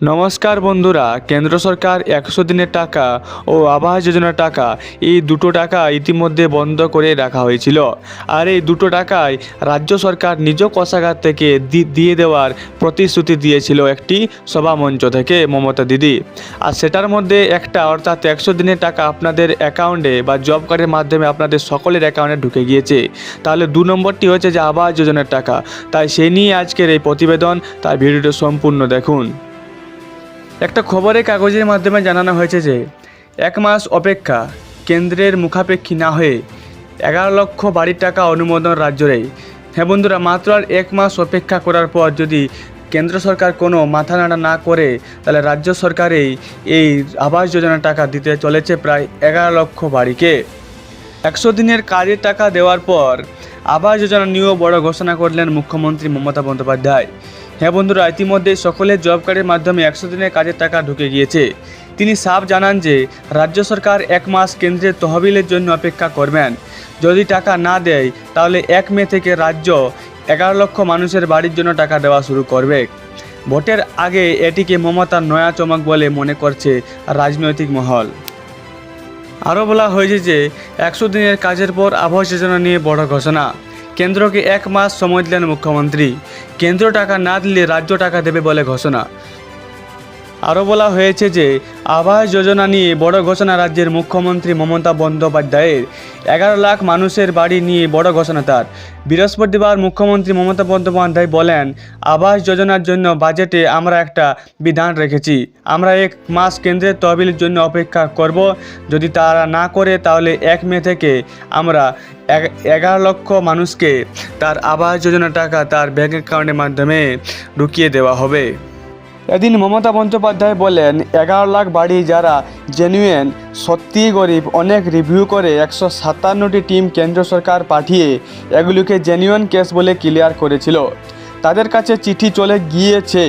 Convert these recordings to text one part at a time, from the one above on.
নমস্কার বন্ধুরা, কেন্দ্র সরকার একশো দিনের টাকা ও আবাস যোজনার টাকা, এই দুটো টাকা ইতিমধ্যে বন্ধ করে রাখা হয়েছিল। আর এই দুটো টাকায় রাজ্য সরকার নিজ কোষাগার থেকে দিয়ে দেওয়ার প্রতিশ্রুতি দিয়েছিল একটি সভামঞ্চ থেকে, মমতা দিদি। আর সেটার মধ্যে একটা, অর্থাৎ একশো দিনের টাকা আপনাদের অ্যাকাউন্টে বা জব কার্ডের মাধ্যমে আপনাদের সকলের অ্যাকাউন্টে ঢুকে গিয়েছে। তাহলে দু নম্বরটি হচ্ছে যে আবাস যোজনার টাকা। তাই সেই নিয়ে আজকের এই প্রতিবেদন তাই ভিডিওটি সম্পূর্ণ দেখুন। একটা খবরের কাগজের মাধ্যমে জানানো হয়েছে যে, এক মাস অপেক্ষা কেন্দ্রের মুখাপেক্ষী না হয়ে এগারো লক্ষ বাড়ির টাকা অনুমোদন রাজ্যেরই হ্যাঁ বন্ধুরা, মাত্র আর এক মাস অপেক্ষা করার পর যদি কেন্দ্র সরকার কোনো মাথা নাড়া না করে, তাহলে রাজ্য সরকারেই এই আবাস যোজনার টাকা দিতে চলেছে প্রায় এগারো লক্ষ বাড়িকে। একশো দিনের কাজের টাকা দেওয়ার পর আবাস যোজনা নিয়েও বড় ঘোষণা করলেন মুখ্যমন্ত্রী মমতা বন্দ্যোপাধ্যায়। হ্যাঁ বন্ধুরা, ইতিমধ্যে সকলের জব কার্ডের মাধ্যমে একশো দিনের কাজের টাকা ঢুকে গিয়েছে। তিনি সাফ জানান যে, রাজ্য সরকার এক মাস কেন্দ্রের তহবিলের জন্য অপেক্ষা করবেন। যদি টাকা না দেয়, তাহলে এক মে থেকে রাজ্য এগারো লক্ষ মানুষের বাড়ির জন্য টাকা দেওয়া শুরু করবে। ভোটের আগে এটিকে মমতার নয়া চমক বলে মনে করছে রাজনৈতিক মহল। আরও বলা হয়েছে যে একশো দিনের কাজের পর আবাস যোজনা নিয়ে বড় ঘোষণা। কেন্দ্রকে এক মাস সময় দিলেন মুখ্যমন্ত্রী। কেন্দ্র টাকা না দিলে রাজ্য টাকা দেবে বলে ঘোষণা। আরও বলা হয়েছে যে, আবাস যোজনা নিয়ে বড় ঘোষণা রাজ্যের মুখ্যমন্ত্রী মমতা বন্দ্যোপাধ্যায়ের। এগারো লাখ মানুষের বাড়ি নিয়ে বড় ঘোষণা তার। বৃহস্পতিবার মুখ্যমন্ত্রী মমতা বন্দ্যোপাধ্যায় বলেন, আবাস যোজনার জন্য বাজেটে আমরা একটা বিধান রেখেছি। আমরা এক মাস কেন্দ্রের তহবিলের জন্য অপেক্ষা করব। যদি তারা না করে, তাহলে এক মে থেকে আমরা এগারো লক্ষ মানুষকে তার আবাস যোজনার টাকা তার ব্যাঙ্ক অ্যাকাউন্টের মাধ্যমে ঢুকিয়ে দেওয়া হবে। এদিন মমতা বন্দ্যোপাধ্যায় বলেন, এগারো লাখ বাড়ি যারা জেনুয়েন সত্যিই গরিব, অনেক রিভিউ করে একশো সাতান্নটি টিম কেন্দ্র সরকার পাঠিয়ে এগুলিকে জেনুইন কেস বলে ক্লিয়ার করেছিল। তাদের কাছে চিঠি চলে গিয়েছে,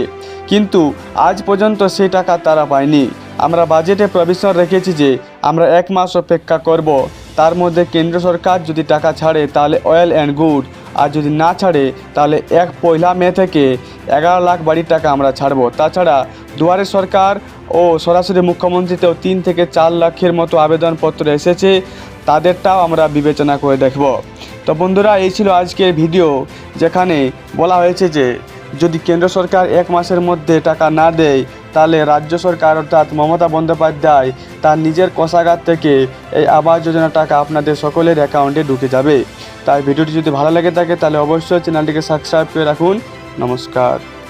কিন্তু আজ পর্যন্ত সেই টাকা তারা পায়নি। আমরা বাজেটে প্রভিশন রেখেছি যে আমরা এক মাস অপেক্ষা করব। তার মধ্যে কেন্দ্র সরকার যদি টাকা ছাড়ে তাহলে অয়েল অ্যান্ড গুড আর যদি না ছাড়ে তাহলে এক পয়লা মে থেকে এগারো লাখ বাড়ির টাকা আমরা ছাড়বো। তাছাড়া দুয়ারে সরকার ও সরাসরি মুখ্যমন্ত্রীতেও তিন থেকে চার লাখের মতো আবেদনপত্র এসেছে, তাদেরটাও আমরা বিবেচনা করে দেখব। তো বন্ধুরা, এই ছিল আজকের ভিডিও, যেখানে বলা হয়েছে যে, যদি কেন্দ্র সরকার এক মাসের মধ্যে টাকা না দেয়, তাহলে রাজ্য সরকার অর্থাৎ মমতা বন্দ্যোপাধ্যায় তার নিজের কোষাগার থেকে এই আবাস যোজনার টাকা আপনাদের সকলের অ্যাকাউন্টে ঢুকে যাবে। তাই ভিডিওটি যদি ভালো লেগে থাকে, তাহলে অবশ্যই চ্যানেলটিকে সাবস্ক্রাইব করে রাখুন। নমস্কার